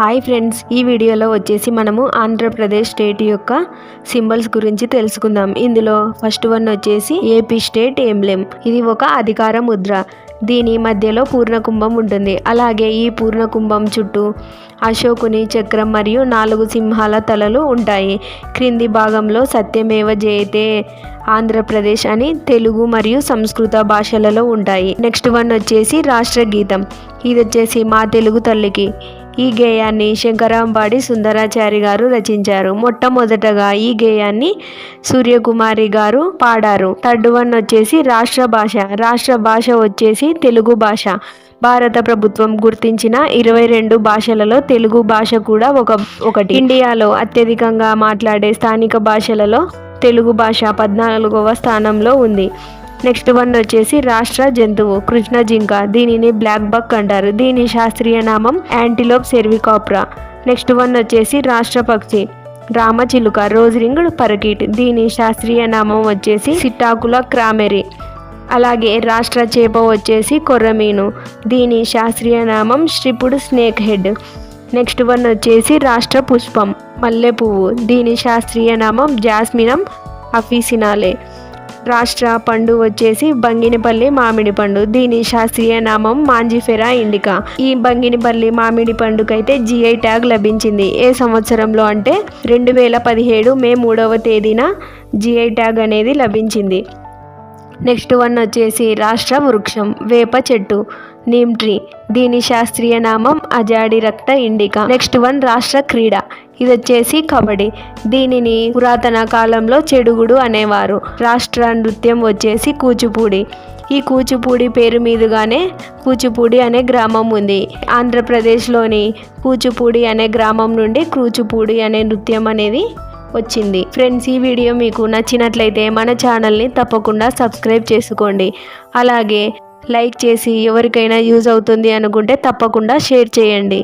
Hi friends ఈ వీడియోలో వచ్చేసి మనము ఆంధ్రప్రదేశ్ స్టేట్ యొక్క సింబల్స్ గురించి తెలుసుకుందాం. ఇందులో ఫస్ట్ వన్ వచ్చేసి ఏపీ స్టేట్ ఎంబ్లెమ్. ఇది ఒక అధికార ముద్ర. దీని మధ్యలో పూర్ణకుంభం ఉంటుంది. అలాగే ఈ పూర్ణకుంభం చుట్టూ అశోకుని చక్రం మరియు నాలుగు సింహాల తలలు ఉంటాయి. క్రింది భాగంలో సత్యమేవ జయతే ఆంధ్రప్రదేశ్ అని తెలుగు మరియు సంస్కృత భాషలలో ఉంటాయి. నెక్స్ట్ వన్ వచ్చేసి రాష్ట్ర గీతం ఇది వచ్చేసి మా తెలుగు తల్లికి. ఈ గేయాన్ని శంకరాంబాడి సుందరాచారి గారు రచించారు. మొట్టమొదటగా ఈ గేయాన్ని సూర్యకుమారి గారు పాడారు. థర్డ్ వన్ వచ్చేసి రాష్ట్ర భాష. రాష్ట్ర భాష వచ్చేసి తెలుగు భాష. భారత ప్రభుత్వం గుర్తించిన ఇరవై రెండు భాషలలో తెలుగు భాష కూడా ఒక ఒకటి. ఇండియాలో అత్యధికంగా మాట్లాడే స్థానిక భాషలలో తెలుగు భాష పద్నాలుగవ స్థానంలో ఉంది. నెక్స్ట్ వన్ వచ్చేసి రాష్ట్ర జంతువు కృష్ణ జింక. దీనిని బ్లాక్ బక్ అంటారు. దీని శాస్త్రీయ నామం యాంటిలోప్ సెర్వికాప్రా. నెక్స్ట్ వన్ వచ్చేసి రాష్ట్ర పక్షి రామచిలుక రోజ్ రింగ్డ్ పరకీట్. దీని శాస్త్రీయ నామం వచ్చేసి సిట్టాకుల క్రామెరీ. అలాగే రాష్ట్ర చేప వచ్చేసి కొర్రమీను దీని శాస్త్రీయ నామం శ్రీపుడు స్నేక్ హెడ్. నెక్స్ట్ వన్ వచ్చేసి రాష్ట్ర పుష్పం మల్లె పువ్వు. దీని శాస్త్రీయ నామం జాస్మినం అఫీసినాలే. రాష్ట్ర పండు వచ్చేసి బంగినపల్లి మామిడి పండు దీని శాస్త్రీయ నామం మాంజిఫెరా ఇండికా. ఈ బంగినపల్లి మామిడి పండుకైతే జిఐ ట్యాగ్ లభించింది. ఏ సంవత్సరంలో అంటే రెండు వేల పదిహేడు మే మూడవ తేదీన జిఐ ట్యాగ్ అనేది లభించింది. నెక్స్ట్ వన్ వచ్చేసి రాష్ట్ర వృక్షం వేప చెట్టు నీమ్ ట్రీ. దీని శాస్త్రీయ నామం అజాడి రక్త ఇండికా. నెక్స్ట్ వన్ రాష్ట్ర క్రీడ. ఇది వచ్చేసి కబడ్డీ. దీనిని పురాతన కాలంలో చెడుగుడు అనేవారు. రాష్ట్ర నృత్యం వచ్చేసి కూచిపూడి. ఈ కూచిపూడి పేరు మీదుగానే కూచిపూడి అనే గ్రామం ఉంది. ఆంధ్రప్రదేశ్లోని కూచిపూడి అనే గ్రామం నుండి కూచిపూడి అనే నృత్యం అనేది వచ్చింది. ఫ్రెండ్స్ ఈ వీడియో మీకు నచ్చినట్లయితే మన ఛానల్ని తప్పకుండా సబ్స్క్రైబ్ చేసుకోండి. అలాగే లైక్ చేసి ఎవరికైనా యూజ్ అవుతుంది అనుకుంటే తప్పకుండా షేర్ చేయండి.